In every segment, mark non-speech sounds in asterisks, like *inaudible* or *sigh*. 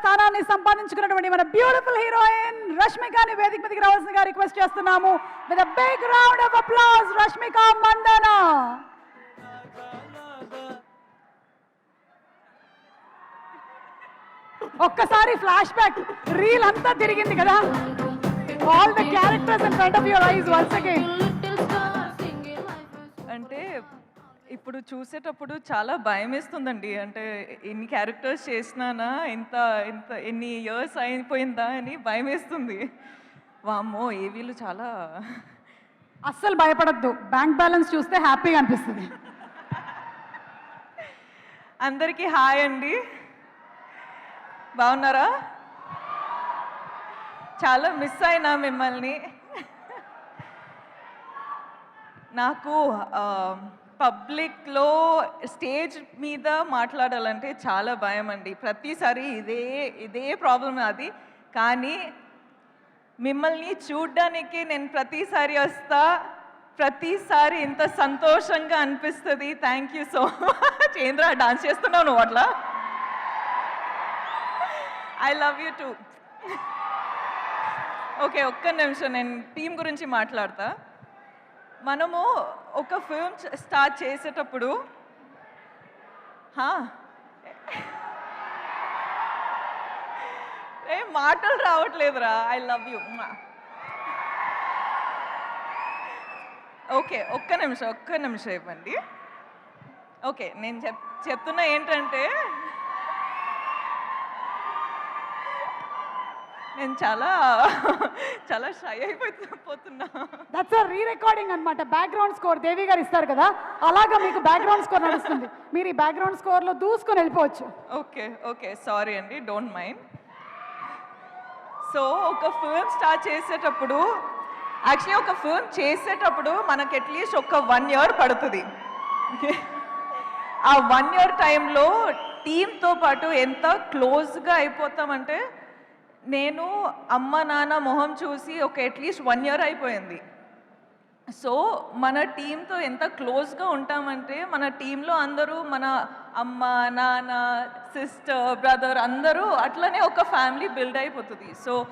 స్థానాన్ని సంపాదించుకున్నటువంటి మన beautiful heroine రష్మికని వేదిక మీదకి రావాల్సిందిగా రిక్వెస్ట్ చేస్తున్నాము. With big round of applause Rashmika Mandanna ఒక్కసారి ఫ్లాష్ బ్యాక్ రీల్ అంతా తిరిగింది కదా. All the characters in front of your eyes once again ఇప్పుడు చూసేటప్పుడు చాలా భయం వేస్తుందండి అంటే ఎన్ని క్యారెక్టర్స్ చేసినానా? ఇంత ఇంత ఎన్ని ఇయర్స్ అయిపోయిందా అని భయం వేస్తుంది వామ్మో ఏ వీళ్ళు చాలా అస్సలు భయపడద్దు. బ్యాంక్ బ్యాలెన్స్ చూస్తే హ్యాపీగా అనిపిస్తుంది. అందరికీ హాయ్ అండి. బాగున్నారా? చాలా మిస్ అయినా మిమ్మల్ని. నాకు పబ్లిక్లో స్టేజ్ మీద మాట్లాడాలంటే చాలా భయం అండి ప్రతిసారి ఇదే ఇదే ప్రాబ్లం అది. కానీ మిమ్మల్ని చూడ్డానికి నేను ప్రతిసారి వస్తా. ప్రతిసారి ఇంత సంతోషంగా అనిపిస్తుంది. Thank you so much. ఏంద్రా డాన్స్ చేస్తున్నావు నువ్వు అట్లా? I love you too. Okay ఒక్క నిమిషం. నేను టీం గురించి మాట్లాడతా. మనము ఒక ఫిల్మ్ స్టార్ట్ చేసేటప్పుడు ఏ మాటలు రావట్లేదురా. ఐ లవ్ యూ ఓకే ఒక్క నిమిషం ఒక్క నిమిషం ఇవ్వండి. ఓకే నేను చెప్ చెప్తున్నా ఏంటంటే నేను చాలా చాలా షై అయిపోతున్నా దట్స్ రీ రికార్డింగ్ అనమాట బ్యాక్గ్రౌండ్ స్కోర్ దేవి గారు ఇస్తారు కదా అలాగా మీకు బ్యాక్గ్రౌండ్ స్కోర్ నడుస్తుంది. మీరు ఈ బ్యాక్గ్రౌండ్ స్కోర్లో దూసుకొని వెళ్ళిపోవచ్చు. ఓకే ఓకే సారీ అండి డోంట్ మైండ్ సో ఒక ఫిల్మ్ స్టార్ట్ చేసేటప్పుడు యాక్చువల్లీ ఒక ఫిల్మ్ చేసేటప్పుడు మనకి అట్లీస్ట్ ఒక వన్ ఇయర్ పడుతుంది. *laughs* ఆ వన్ ఇయర్ టైంలో టీంతో పాటు ఎంత క్లోజ్గా అయిపోతామంటే నేను అమ్మ నాన్న మొహం చూసి ఒక అట్లీస్ట్ వన్ ఇయర్ అయిపోయింది. సో మన టీంతో ఎంత క్లోజ్గా ఉంటామంటే మన టీంలో అందరూ మన అమ్మ నాన్న సిస్టర్ బ్రదర్ అందరూ అట్లనే ఒక ఫ్యామిలీ బిల్డ్ అయిపోతుంది. సో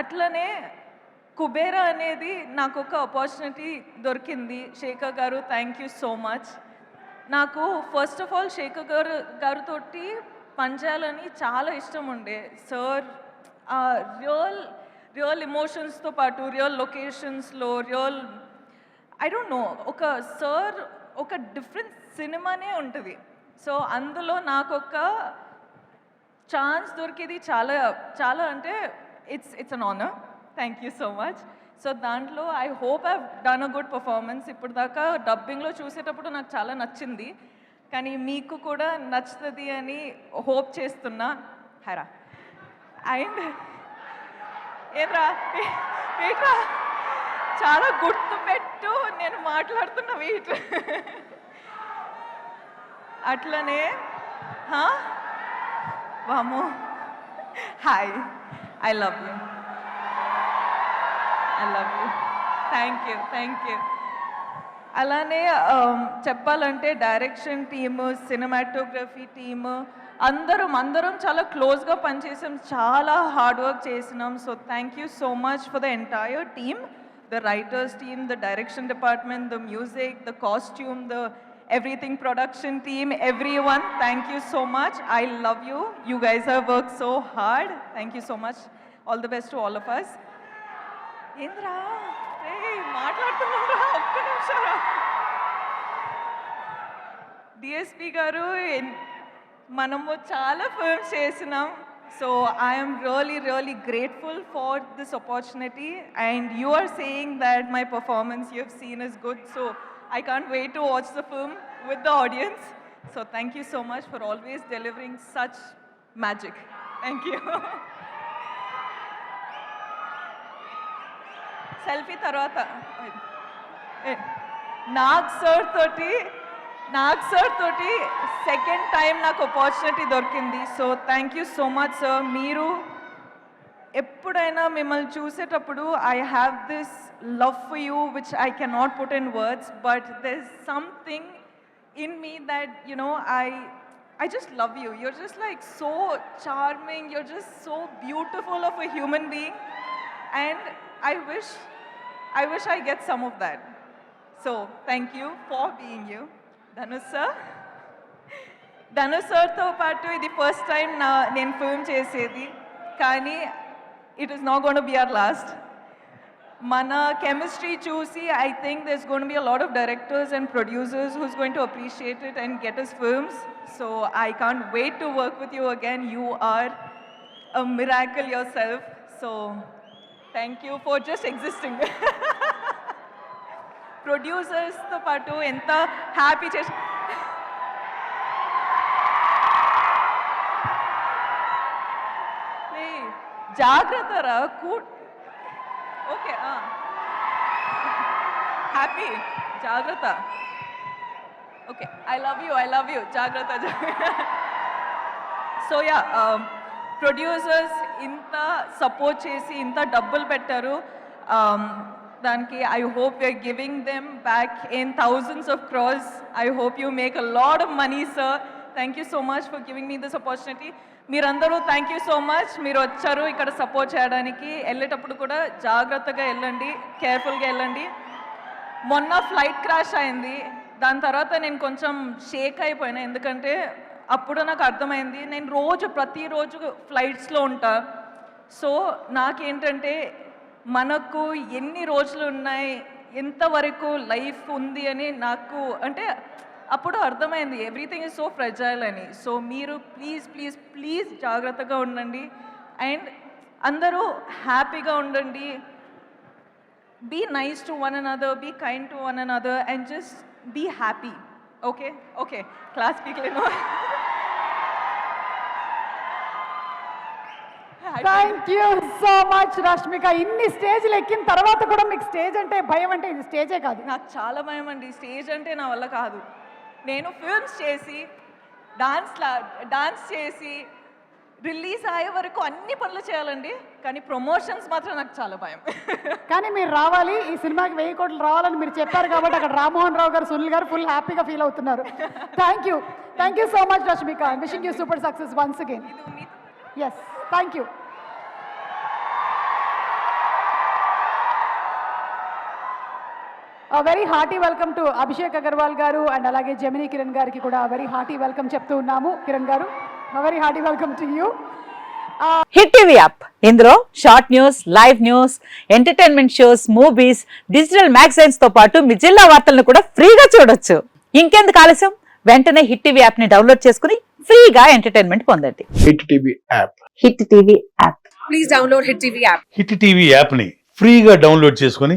అట్లనే కుబేరా అనేది నాకు ఒక ఆపర్చునిటీ దొరికింది. శేఖర్ గారు థ్యాంక్ యూ సో మచ్ నాకు ఫస్ట్ ఆఫ్ ఆల్ శేఖర్ గారు గారితోటి పనిచేయాలని చాలా ఇష్టం ఉండే. సార్ రియల్ రియల్ ఎమోషన్స్తో పాటు రియల్ లొకేషన్స్లో రియల్ ఐ డోంట్ నో ఒక సార్ ఒక డిఫరెంట్ సినిమానే ఉంటుంది. సో అందులో నాకు ఒక ఛాన్స్ దొరికేది చాలా చాలా అంటే it's it's an honour thank you so much so దాంట్లో I hope I done a good performance ఇప్పుడు దాకా డబ్బింగ్లో చూసేటప్పుడు నాకు చాలా నచ్చింది. కానీ మీకు కూడా నచ్చుతుంది అని హోప్ చేస్తున్నా. హరా. అండ్ ఏంరా ఏంట్రా? చాలా గుర్తు పెట్టు నేను మాట్లాడుతున్న వెయిట్ అట్లనే వాము hi. I love you. I love you. Thank you thank you. అలానే చెప్పాలంటే డైరెక్షన్ టీము సినిమాటోగ్రఫీ టీమ్ అందరం అందరం చాలా క్లోజ్గా పనిచేసాం చాలా హార్డ్ వర్క్ చేసినాం. So thank you so much for the entire team the writers team the direction department the music the costume the everything production team every one thank you so much I love you you guys have work so hard thank you so much all the best to all of us ఏంద్రా మాట్లాడుతున్నారా ఒక్క నిమిషం DSP గారు మనము చాలా films చేసినాం so I'm really really grateful for this opportunity and you are saying that my performance you have seen is good so I can't wait to watch the film with the audience so thank you so much for always delivering such magic thank you *laughs* selfie తర్వాత ఏ, Nag sir తోటి Nag sir తోటి second time నాకు opportunity దొరికింది so thank you so much sir మీరు ఎప్పుడైనా మిమ్మల్ని చూసేటప్పుడు I have this love for you which I cannot put in words but there something in me that you know I I just love you. You're just like so charming. You're just so beautiful of a human being. And I wish, I wish I get some of that. So thank you for being you. Dhanush sir. Dhanush సార్తో పాటు ఇది first time నా నేను film చేసేది. కానీ it is not gonna be our last మన chemistry చూసి I think this gonna be a lot of directors and producers who's going to appreciate it and get his films so I can't wait to work with you again you are a miracle yourself so thank you for just existing ప్రొడ్యూసర్స్తో పాటు ఎంత happy చేసి జాగ్రత్త రా కూ okay happy జాగ్రత్త. Okay I love you I love you జాగ్రత్త so yeah producers ఇంత support చేసి ఇంత డబ్బులు పెట్టారు. దానికి I hope you're giving them back in thousands of crores I hope you make a lot of money sir thank you so much for giving me this opportunity మీరందరూ thank you so much మీరు వచ్చారు ఇక్కడ support చేయడానికి. వెళ్ళేటప్పుడు కూడా జాగ్రత్తగా వెళ్ళండి. కేర్ఫుల్గా వెళ్ళండి. మొన్న ఫ్లైట్ క్రాష్ అయింది. దాని తర్వాత నేను కొంచెం షేక్ అయిపోయినా. ఎందుకంటే అప్పుడు నాకు అర్థమైంది. నేను రోజు ప్రతిరోజు ఫ్లైట్స్లో ఉంటా. సో నాకేంటంటే మనకు ఎన్ని రోజులు ఉన్నాయి ఎంతవరకు లైఫ్ ఉంది అని నాకు అంటే అప్పుడు అర్థమైంది ఎవ్రీథింగ్ ఇస్ సో ఫ్రెజైల్ అని సో మీరు ప్లీజ్ ప్లీజ్ ప్లీజ్ జాగ్రత్తగా ఉండండి అండ్ అందరూ హ్యాపీగా ఉండండి be nice to one another, other kind kind to one and other and happy. Okay? Happy okay okay class know. Thank you so much Rashmika ఇన్ని స్టేజ్లు ఎక్కిన తర్వాత కూడా మీకు స్టేజ్ అంటే భయం అంటే ఇది స్టేజే కాదు. నాకు చాలా భయం అండి. స్టేజ్ అంటే నా వల్ల కాదు. నేను ఫిల్మ్స్ చేసి డాన్స్ డాన్స్ చేసి రిలీజ్ అయ్యే వరకు అన్ని పనులు చేయాలండి. కానీ ప్రమోషన్స్ మాత్రం నాకు చాలా భయం. కానీ మీరు రావాలి. ఈ సినిమాకి వెయ్యి కోట్లు రావాలని మీరు చెప్పారు కాబట్టి అక్కడ రామ్మోహన్ రావు గారు సునీల్ గారు ఫుల్ హ్యాపీగా ఫీల్ అవుతున్నారు. Thank you thank you so much Rashmika wishing you super success once again yes thank you very hearty welcome to Abhishek Agarwal గారు అండ్ అలాగే జమినీ కిరణ్ గారికి కూడా వెరీ హార్టీ వెల్కమ్ చెప్తూ ఉన్నాము కిరణ్ గారు very hearty welcome to you hit TV app ఇందులో short news live news entertainment shows movies digital మ్యాగజైన్స్తో పాటు మీ జిల్లా వార్తలను కూడా ఫ్రీగా చూడొచ్చు. ఇంకెందుకు ఆలస్యం? వెంటనే హిట్ టీవీ యాప్ని డౌన్లోడ్ చేసుకుని ఫ్రీగా ఎంటర్టైన్మెంట్ పొందండి. Hit TV app hit TV app hit TV యాప్ని ఫ్రీగా డౌన్లోడ్ చేసుకొని